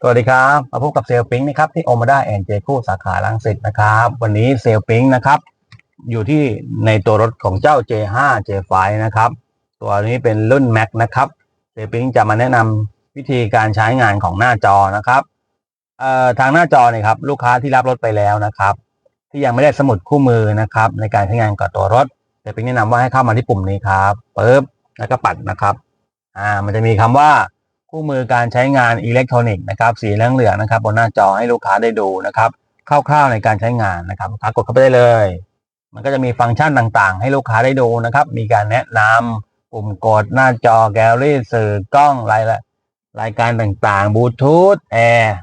สวัสดีครับมาพบกับเซลปิงนะครับที่โอมาด้าแอนเจคู่สาขาลังสิตนะครับ วันนี้เซลปิงนะครับ อยู่ที่ในตัวรถของเจ้า J5 J5 นะครับ ตัวนี้เป็นรุ่น Max นะครับเซลปิงจะมาแนะนำวิธีการใช้งานของหน้าจอนะครับเอ่อทางหน้าจอเนี่ยครับลูกค้าที่รับรถไปแล้วนะครับ ที่ยังไม่ได้สมุดคู่มือนะครับ ในการใช้งานกับตัวรถเซลปิงแนะนำว่าให้เข้ามาที่ปุ่มนี้ครับปึ๊บแล้วก็ปัดนะครับอ่ามันจะมีคำว่า คู่มือการใช้งานอิเล็กทรอนิกส์นะครับสีเหลืองเหลืองๆนะครับบนหน้าจอให้ลูกค้าได้ดูนะครับคร่าวๆในการใช้งานนะครับลูกค้ากดเข้าไปได้เลย มันก็จะมีฟังก์ชันต่างๆ ให้ลูกค้าได้ดูนะครับ มีการแนะนำปุ่มกดหน้าจอแกลเลอรี่สื่อกล้องรายละรายการต่างๆบลูทูธแอร์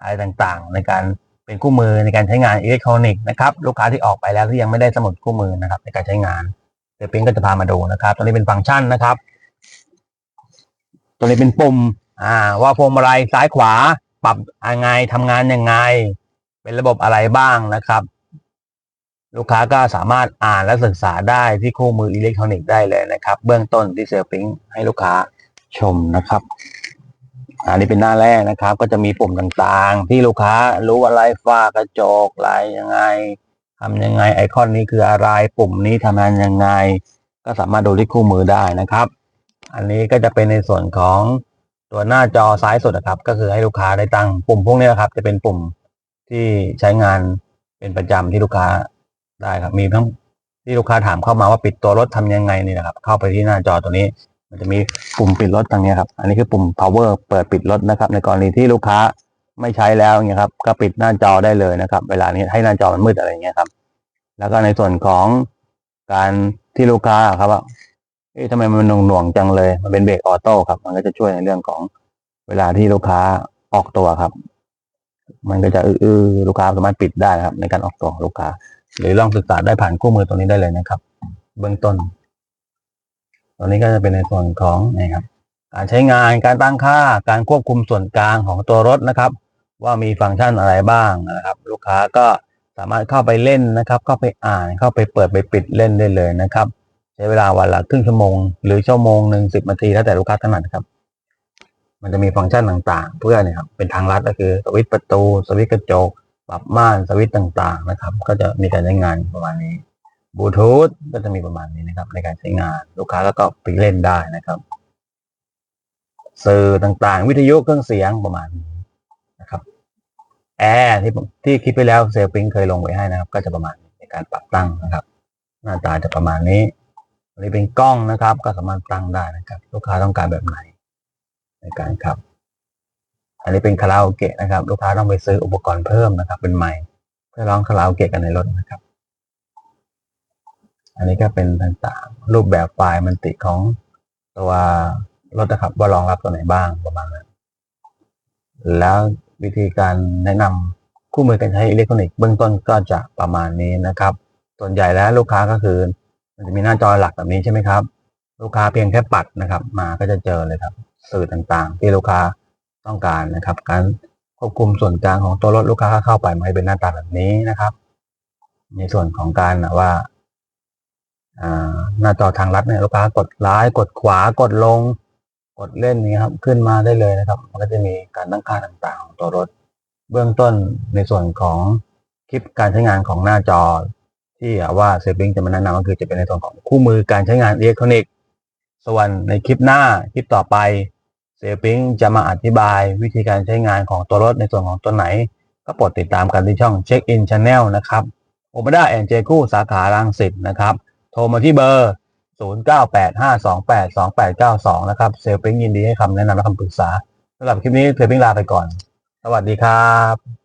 อะไรต่างๆ ในการเป็นคู่มือในการใช้งานอิเล็กทรอนิกส์นะครับลูกค้าที่ออกไปแล้วที่ยังไม่ได้สมุดคู่มือนะครับในการใช้งานเดี๋ยวปิ๊งก็จะพามาดูนะครับตัวนี้เป็นฟังก์ชันนะครับ ตัวนี้เป็นปุ่มอ่า ว่าพวงมาลัยซ้ายขวา ปรับยังไงทำงานยังไง เป็นระบบอะไรบ้างนะครับ ลูกค้าก็สามารถอ่านและศึกษาได้ที่คู่มืออิเล็กทรอนิกส์ได้เลยนะครับ เบื้องต้นที่เซลฟิงให้ลูกค้าชมนะครับอันนี้เป็นหน้าแรกนะครับ ก็จะมีปุ่มต่างๆ ที่ลูกค้ารู้ว่าไลฟ์ฟ้ากระจกลายยังไงทำยังไงไอคอนนี้คืออะไรปุ่มนี้ทำงานยังไง ก็สามารถดูที่คู่มือได้นะครับ อันนี้ก็จะเป็นในส่วนของตัวหน้าจอซ้ายสุดนะครับ ก็คือให้ลูกค้าได้ตั้งปุ่มพวกนี้นะครับ จะเป็นปุ่มที่ใช้งานเป็นประจำที่ลูกค้าได้ครับ มีทั้งที่ลูกค้าถามเข้ามาว่าปิดตัวรถทำยังไงนี่นะครับ เข้าไปที่หน้าจอตัวนี้ มันจะมีปุ่มปิดรถตรงนี้ครับ อันนี้คือปุ่ม power เปิดปิดรถนะครับ ในกรณีที่ลูกค้าไม่ใช้แล้วเนี่ยครับ ก็ปิดหน้าจอได้เลยนะครับ เวลานี้ให้หน้าจอมันมืดอะไรเงี้ยครับ แล้วก็ในส่วนของการที่ลูกค้าครับ เอ๊ะทำไมมันหน่วงหน่วงๆจังเลย มันเป็นเบรกออโต้ครับ มันก็จะช่วยในเรื่องของเวลาที่ลูกค้าออกตัวครับ มันก็จะอื้อๆลูกค้าสามารถปิดได้ครับ ในการออกตัวของลูกค้า หรือลองศึกษาได้ผ่านคู่มือตัวนี้ได้เลยนะครับ เบื้องต้น ตัวนี้ก็จะเป็นในส่วนของนี่ครับ การใช้งาน การตั้งค่า การควบคุมส่วนกลางของตัวรถนะครับ ว่ามีฟังก์ชันอะไรบ้างนะครับ ลูกค้าก็สามารถเข้าไปเล่นนะครับ เข้าไปอ่าน เข้าไปเปิดไปปิดเล่นได้เลยนะครับ ใช้เวลาวันละครึ่งชั่วโมง หรือชั่วโมงหนึ่งสิบนาทีแล้วแต่ลูกค้าถนัดครับ มันจะมีฟังก์ชันต่างๆ เพื่อเนี่ยครับเป็นทางลัดก็คือสวิตช์ประตู สวิตช์กระจก ปรับม่านสวิตช์ต่างๆนะครับ ก็จะมีการใช้งานประมาณนี้บลูทูธก็จะมีประมาณนี้นะครับ ในการใช้งานลูกค้าก็ไปเล่นได้นะครับสื่อต่างๆ วิทยุเครื่องเสียงประมาณนี้นะครับแอร์ที่ที่คลิปไปแล้วเซลปิงเคยลงไว้ให้นะครับ ก็จะประมาณในการปรับตั้งนะครับ หน้าตาจะประมาณนี้ อันนี้เป็นกล้องนะครับ ก็สามารถตั้งได้นะครับ ลูกค้าต้องการแบบไหน ในการขับ อันนี้เป็นคาราโอเกะนะครับ ลูกค้าต้องไปซื้ออุปกรณ์เพิ่มนะครับ เป็นใหม่เพื่อร้องคาราโอเกะกันในรถนะครับ อันนี้ก็เป็นต่างๆ รูปแบบไฟล์มันติของตัวรถนะครับ ว่ารองรับตัวไหนบ้างประมาณนั้นแล้ววิธีการแนะนำคู่มือการใช้อิเล็กทรอนิกส์เบื้องต้นก็จะประมาณนี้นะครับ ส่วนใหญ่แล้วลูกค้าก็คือ มันจะมีหน้าจอหลักแบบนี้ใช่ไหมครับ ลูกค้าเพียงแค่ปัดนะครับ มาก็จะเจอเลยครับ สื่อต่างๆ ที่ลูกค้าต้องการนะครับ การควบคุมส่วนกลางของตัวรถลูกค้าเข้าไปมาให้เป็นหน้าตาแบบนี้นะครับ ในส่วนของการว่าหน้าจอทางลัดเนี่ยลูกค้ากดซ้ายกดขวากดลง กดเล่นนี้ครับ ขึ้นมาได้เลยนะครับ มันก็จะมีการตั้งค่าต่างๆ ของตัวรถ เบื้องต้นในส่วนของคลิปการใช้งานของหน้าจอ ที่ว่าเซฟบิงจะมาแนะนำก็คือจะเป็นในส่วนของคู่มือการใช้งานอิเล็กทรอนิกส์ส่วนในคลิปหน้าคลิปต่อไปเซลปิงจะมาอธิบายวิธีการใช้งานของตัวรถในส่วนของตัวไหน ก็โปรดติดตามกันที่ช่อง Check In Channel นะครับโอมาด้าแอนเจคู่สาขาลังสิตนะครับ โทรมาที่เบอร์ 0985282892 นะครับเซลปิงยินดีให้คำแนะนำและคำปรึกษาสำหรับคลิปนี้เซลปิงลาไปก่อน สวัสดีครับ